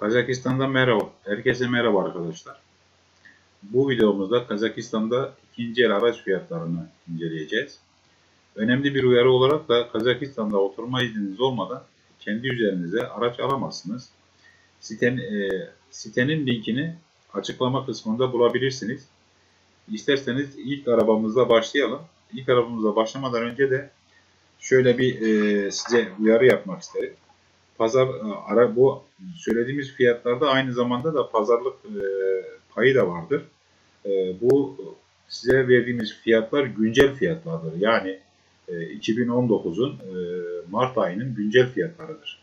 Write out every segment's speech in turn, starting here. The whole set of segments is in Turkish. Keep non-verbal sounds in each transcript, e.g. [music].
Kazakistan'dan merhaba. Herkese merhaba arkadaşlar. Bu videomuzda Kazakistan'da ikinci el araç fiyatlarını inceleyeceğiz. Önemli bir uyarı olarak da Kazakistan'da oturma izniniz olmadan kendi üzerinize araç alamazsınız. Siten, e, sitenin linkini açıklama kısmında bulabilirsiniz. İsterseniz ilk arabamızla başlayalım. İlk arabamızla başlamadan önce de şöyle bir e, size uyarı yapmak isterim pazar e, ara bu söylediğimiz fiyatlarda aynı zamanda da pazarlık e, payı da vardır. E, bu size verdiğimiz fiyatlar güncel fiyatlardır. Yani e, 2019'un e, Mart ayının güncel fiyatlarıdır.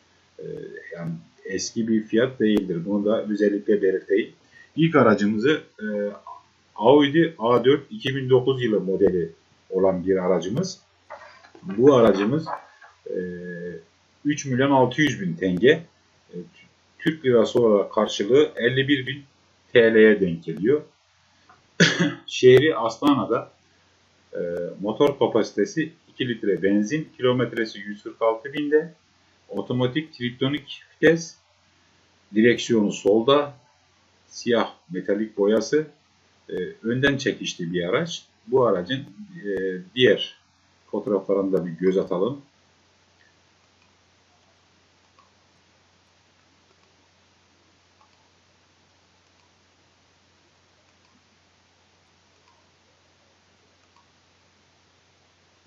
Yani eski bir fiyat değildir. Bunu da özellikle belirteyim. İlk aracımızı Audi A4 2009 yılı modeli olan bir aracımız. Bu aracımız 3 milyon 600 bin tenge. E, Türk lirası olarak karşılığı 51 bin TL'ye denk geliyor. [coughs] Şehri Astana'da e, motor kapasitesi 2 litre benzin, kilometresi 146 binde, otomatik triptonik vites, direksiyonu solda, siyah metalik boyası, e, önden çekişli bir araç. Bu aracın e, diğer fotoğraflarına da bir göz atalım.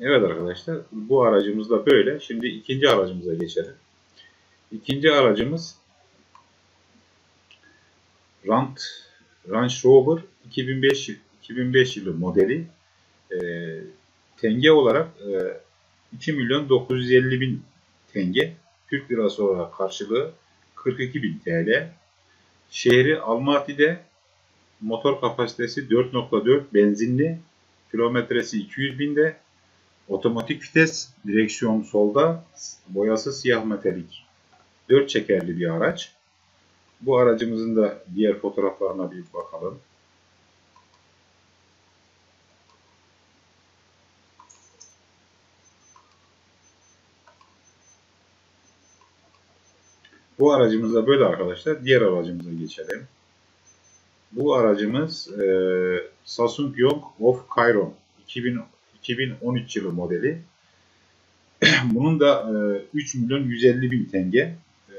Evet arkadaşlar bu aracımız da böyle. Şimdi ikinci aracımıza geçelim. İkinci aracımız Rant Range Rover 2005 2005 yılı modeli. E, tenge olarak e, 2 milyon 950 bin tenge. Türk lirası olarak karşılığı 42 bin TL. Şehri Almaty'de motor kapasitesi 4.4 benzinli. Kilometresi 200 binde Otomatik vites, direksiyon solda, boyası siyah metalik. 4 çekerli bir araç. Bu aracımızın da diğer fotoğraflarına bir bakalım. Bu aracımız da böyle arkadaşlar. Diğer aracımıza geçelim. Bu aracımız e, Samsung Yong of Chiron 2010 2013 yılı modeli. [clears throat] Bunun da e, 3 milyon 150 bin tenge. E,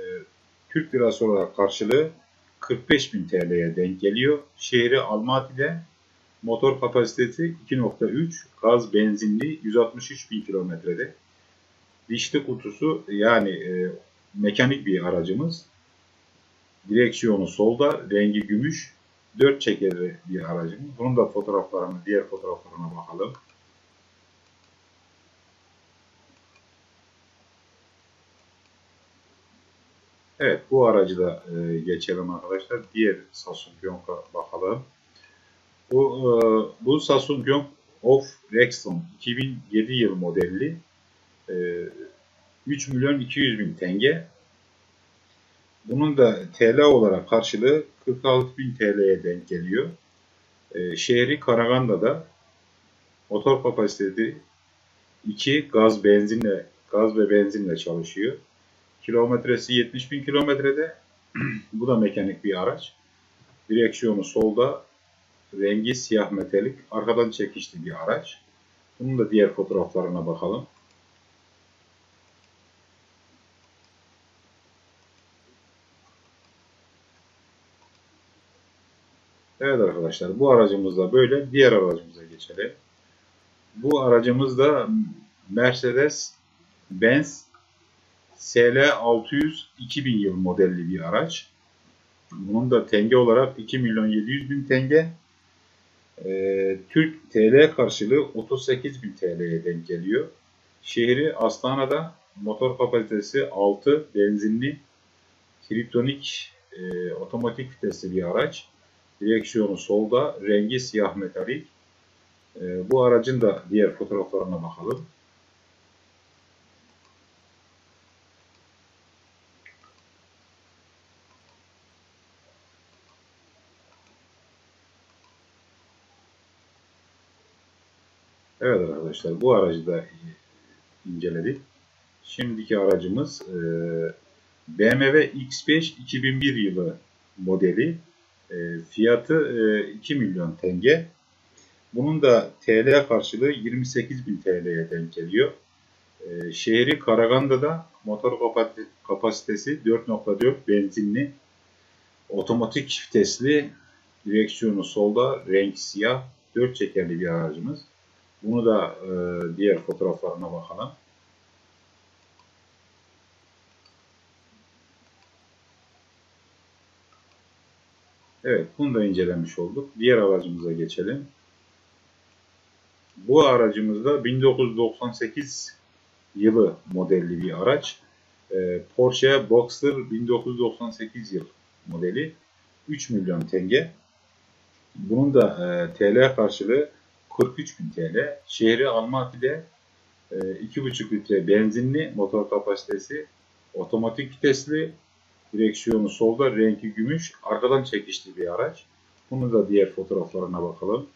Türk lirası olarak karşılığı 45 bin TL'ye denk geliyor. Şehri Almaty'de motor kapasitesi 2.3 gaz benzinli 163 bin kilometrede. Dişli kutusu yani e, mekanik bir aracımız. Direksiyonu solda, rengi gümüş, 4 çekerli bir aracımız. Bunun da fotoğraflarını, diğer fotoğraflarına bakalım. Evet bu aracı da e, geçelim arkadaşlar. Diğer Samsung Yonk'a bakalım. Bu, e, bu Samsung Yonk of Rexton 2007 yıl modelli. E, 3 milyon 200 bin tenge. Bunun da TL olarak karşılığı 46 bin TL'ye denk geliyor. E, şehri Karaganda'da motor kapasitesi 2 gaz benzinle gaz ve benzinle çalışıyor. Kilometresi 70 bin kilometrede. [clears throat] Bu da mekanik bir araç. Direksiyonu solda. Rengi siyah metalik. Arkadan çekişli bir araç. Bunun da diğer fotoğraflarına bakalım. Evet arkadaşlar bu aracımız da böyle. Diğer aracımıza geçelim. Bu aracımız da Mercedes Benz SL600 2000 yıl modelli bir araç. Bunun da tenge olarak 2 milyon 700 bin tenge. Ee, Türk TL karşılığı 38 bin TL'ye denk geliyor. Şehri Astana'da motor kapasitesi 6 benzinli kriptonik e, otomatik vitesli bir araç. Direksiyonu solda, rengi siyah metalik. E, bu aracın da diğer fotoğraflarına bakalım. Evet arkadaşlar bu aracı da inceledik. Şimdiki aracımız e, BMW X5 2001 yılı modeli. E, fiyatı e, 2 milyon tenge. Bunun da TL karşılığı 28.000 TL'ye denk geliyor. E, şehri Karaganda'da motor kapasitesi 4.4 benzinli, otomatik vitesli, direksiyonu solda, renk siyah, 4 çekerli bir aracımız. Bunu da e, diğer fotoğraflarına bakalım. Evet, bunu da incelemiş olduk. Diğer aracımıza geçelim. Bu aracımızda 1998 yılı modelli bir araç. Ee, Porsche Boxster 1998 yıl modeli. 3 milyon tenge. Bunun da e, TL karşılığı 43 bin TL. Şehri Almaty'de e, 2,5 litre benzinli motor kapasitesi, otomatik vitesli, direksiyonu solda, rengi gümüş, arkadan çekişli bir araç. Bunu da diğer fotoğraflarına bakalım.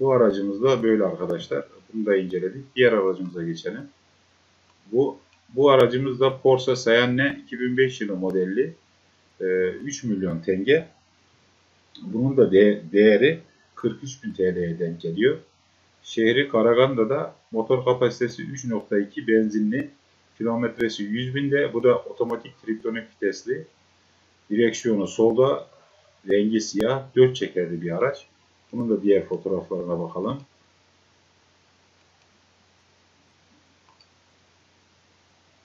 Bu aracımız da böyle arkadaşlar. Bunu da inceledik. Diğer aracımıza geçelim. Bu bu aracımız da Porsche Cayenne 2005 yılı modelli. 3 milyon tenge. Bunun da de değeri 43 bin TL'ye denk geliyor. Şehri Karaganda'da motor kapasitesi 3.2 benzinli. Kilometresi 100 binde. Bu da otomatik triptonik vitesli. Direksiyonu solda. Rengi siyah. 4 çekerli bir araç. Bunun da diğer fotoğraflarına bakalım.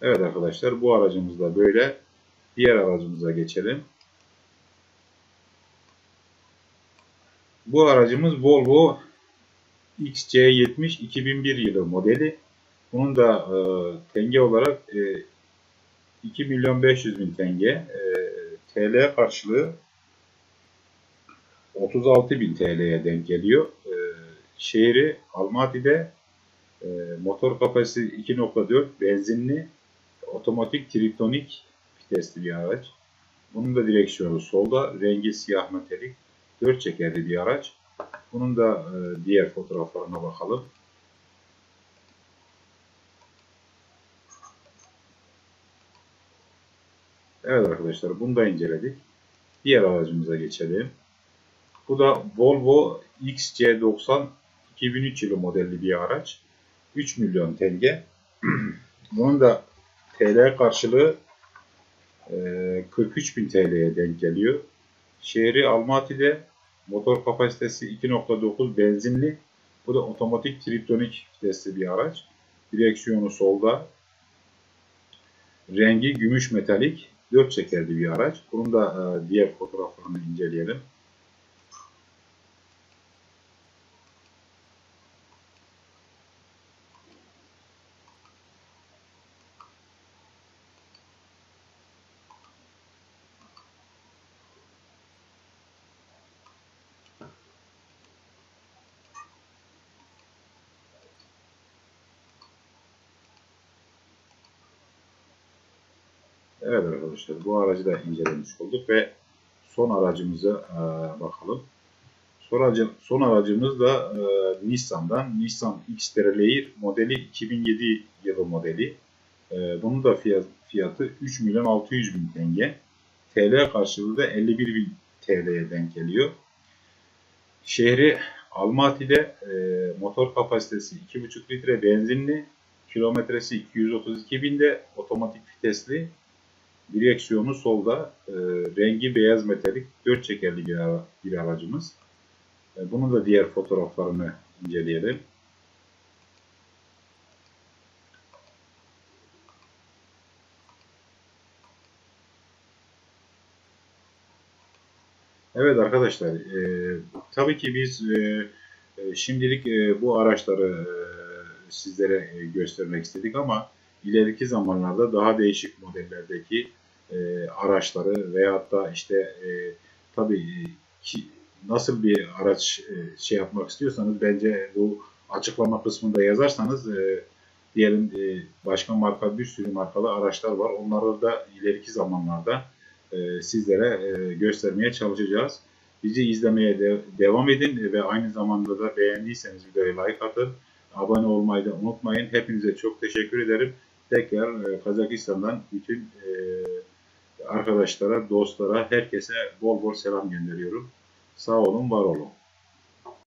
Evet arkadaşlar bu aracımız da böyle. Diğer aracımıza geçelim. Bu aracımız Volvo XC70 2001 yılı modeli. Bunun da e, tenge olarak e, 2 milyon 500 bin tenge. E, TL karşılığı 36 bin TL'ye denk geliyor. E, şehri Almaty'de e, motor kapasitesi 2.4 benzinli otomatik triptonik vitesli bir araç. Bunun da direksiyonu solda. Rengi siyah metalik. 4 çekerli bir araç. Bunun da e, diğer fotoğraflarına bakalım. Evet arkadaşlar bunu da inceledik. Diğer aracımıza geçelim. Bu da Volvo XC90 2003 yılı modelli bir araç. 3 milyon tenge. [clears throat] Bunun da TL karşılığı 43 bin TL'ye denk geliyor. Şehri Almaty'de motor kapasitesi 2.9 benzinli. Bu da otomatik triptonik vitesli bir araç. Direksiyonu solda. Rengi gümüş metalik. 4 çekerli bir araç. Bunun da diğer fotoğraflarını inceleyelim. Evet arkadaşlar bu aracı da incelemiş olduk ve son aracımıza e, bakalım. Son, aracı, son aracımız da e, Nissan'dan. Nissan X-Trail modeli 2007 yılı modeli. E, bunun da fiyat, fiyatı 3 milyon 600 bin tenge. TL karşılığı da 51 bin TL'ye denk geliyor. Şehri Almaty'de e, motor kapasitesi 2,5 litre benzinli, kilometresi 232 binde, otomatik vitesli Direksiyonu solda. E, rengi beyaz metalik. Dört çekerli bir, ara, bir aracımız. E, bunun da diğer fotoğraflarını inceleyelim. Evet arkadaşlar, e, tabii ki biz e, e şimdilik e, bu araçları e, sizlere e, göstermek istedik ama ileriki zamanlarda daha değişik modellerdeki e, araçları veyahut da işte e, tabii e, ki, nasıl bir araç e, şey yapmak istiyorsanız bence bu açıklama kısmında yazarsanız e, diyelim e, başka marka bir sürü markalı araçlar var. Onları da ileriki zamanlarda e, sizlere e, göstermeye çalışacağız. Bizi izlemeye de- devam edin ve aynı zamanda da beğendiyseniz videoya like atın. Abone olmayı da unutmayın. Hepinize çok teşekkür ederim. Tekrar e, Kazakistan'dan bütün e, arkadaşlara, dostlara, herkese bol bol selam gönderiyorum. Sağ olun, var olun.